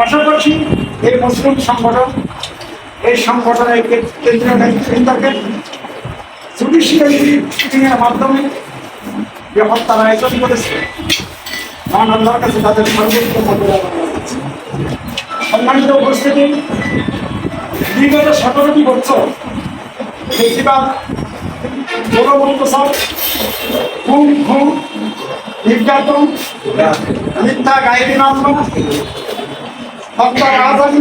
পাশাপাশি এই মুসলিম সংগঠন, এই সংগঠনের কেন্দ্রীয় নেতৃবৃন্দকে জুডিশিয়ারি এর মাধ্যমে যে হত্যার আয়োজন করেছে মহান কাছে তাদের সর্বোচ্চ। সম্মানিত উপস্থিতি বিগত সতেরোটি বছর বেশিরভাগ গণমন্তসব খুন খুন, নির্যাতন, মিথ্যা গায়েবী মামলা হত্যা রাজধানী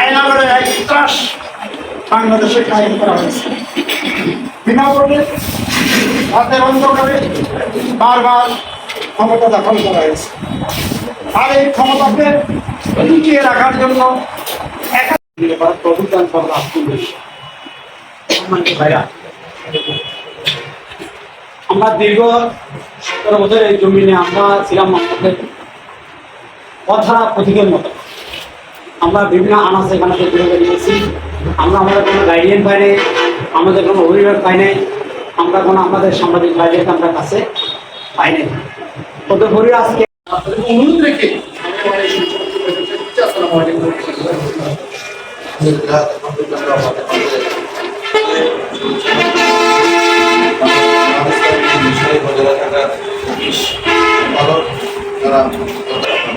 আইনাগরের এক ত্রাস বাংলাদেশে কায়েম করা হয়েছে। বিনাপদে রাতের অন্ধকারে বারবার ক্ষমতা দখল করা হয়েছে। আর এই ক্ষমতাকে টিকিয়ে রাখার জন্য প্রভুদান করা ভাইরা আমরা দীর্ঘ সতেরো বছর এই জমিনে আমরা ছিলাম আমাদের কথা প্রতীকের মতো। আমরা বিভিন্ন আনাচে খানাতে ঘুরে বেরিয়েছি আমরা আমাদের কোনো গাইডেন পাই নাই, আমাদের কোনো অভিভাবক পাই নাই, আমরা কোনো আমাদের সাংবাদিক ভাইদেরকে আমরা কাছে পাই নাই। তদুপরি আজকে অনুরোধ রেখে বিষয়ে বজায় থাকা পালক তারা